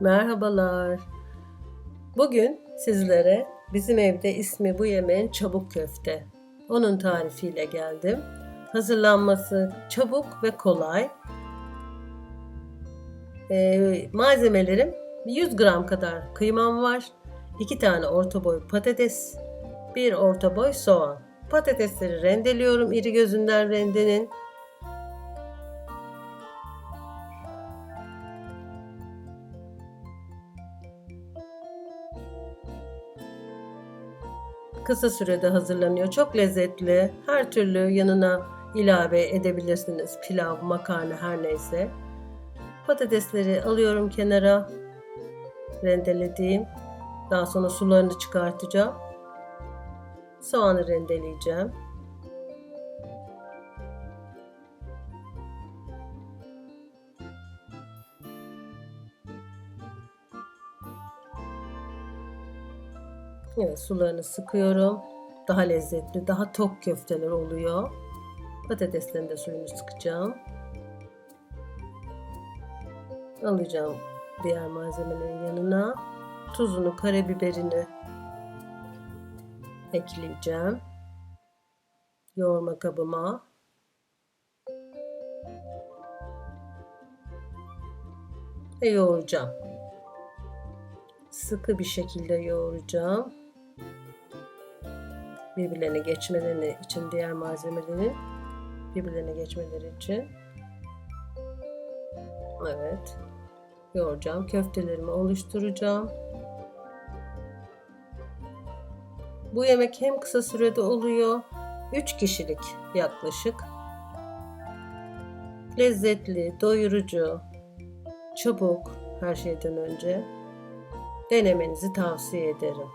Merhabalar. Bugün sizlere bizim evde ismi bu yemeğin çabuk köfte. Onun tarifiyle geldim. Hazırlanması çabuk ve kolay. Ee, malzemelerim 100 gram kadar kıymam var. 2 tane orta boy patates, 1 orta boy soğan. Patatesleri rendeliyorum iri gözünden rendenin. Kısa sürede hazırlanıyor. Çok lezzetli. Her türlü yanına ilave edebilirsiniz. Pilav, makarna her neyse. Patatesleri alıyorum kenara. Rendelediğim. Daha sonra sularını çıkartacağım. Soğanı rendeleyeceğim. Evet sularını sıkıyorum. Daha lezzetli, daha tok köfteler oluyor. Patateslerin de suyunu sıkacağım. Alacağım diğer malzemelerin yanına. Tuzunu, karabiberini ekleyeceğim. Yoğurma kabıma. Ve yoğuracağım. Sıkı bir şekilde yoğuracağım birbirlerine geçmeleri için diğer malzemelerin birbirlerine geçmeleri için. Evet. Yoğuracağım köftelerimi oluşturacağım. Bu yemek hem kısa sürede oluyor 3 kişilik yaklaşık. Lezzetli doyurucu çabuk her şeyden önce denemenizi tavsiye ederim.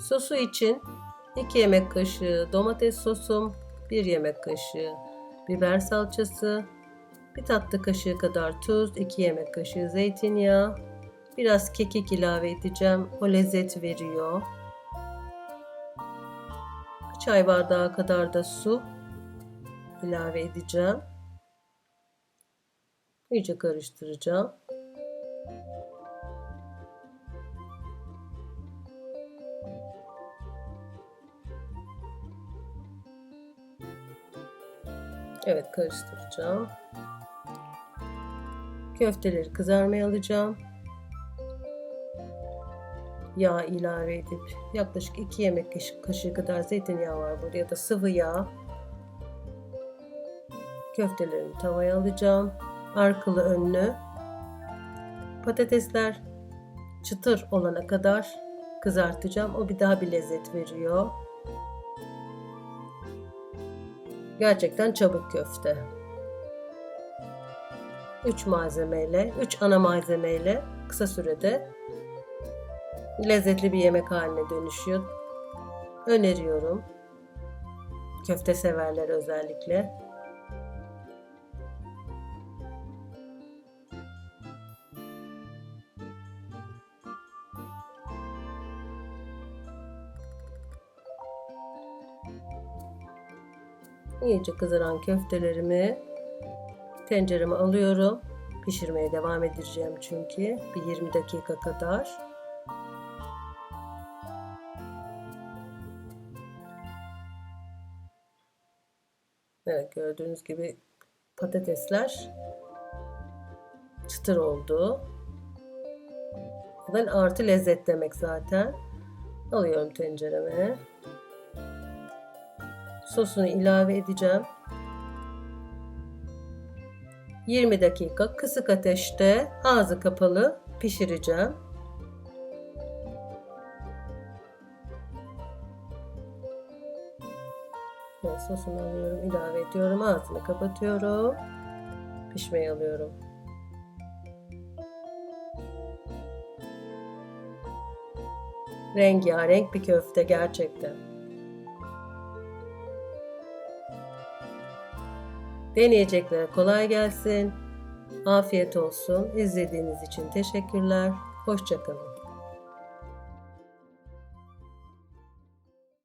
Sosu için 2 yemek kaşığı domates sosum, 1 yemek kaşığı biber salçası, 1 tatlı kaşığı kadar tuz, 2 yemek kaşığı zeytinyağı, biraz kekik ilave edeceğim. O lezzet veriyor. Bir çay bardağı kadar da su ilave edeceğim. İyice karıştıracağım. Evet karıştıracağım. Köfteleri kızarmaya alacağım. Yağ ilave edip yaklaşık 2 yemek kaşığı kadar zeytinyağı var burada ya da sıvı yağ. Köftelerimi tavaya alacağım. Arkalı önlü. Patatesler çıtır olana kadar kızartacağım. O bir daha bir lezzet veriyor. Gerçekten çabuk köfte. 3 malzemeyle, 3 ana malzemeyle kısa sürede lezzetli bir yemek haline dönüşüyor. Öneriyorum. Köfte severler özellikle. İyice kızaran köftelerimi tencereme alıyorum. Pişirmeye devam edeceğim çünkü bir 20 dakika kadar. Evet gördüğünüz gibi patatesler çıtır oldu. Ben artı lezzet demek zaten. Alıyorum tencereme sosunu ilave edeceğim. 20 dakika kısık ateşte ağzı kapalı pişireceğim. Sosunu alıyorum, ilave ediyorum, ağzını kapatıyorum. Pişmeye alıyorum. Rengarenk bir köfte gerçekten. Deneyeceklere kolay gelsin. Afiyet olsun. İzlediğiniz için teşekkürler. Hoşçakalın.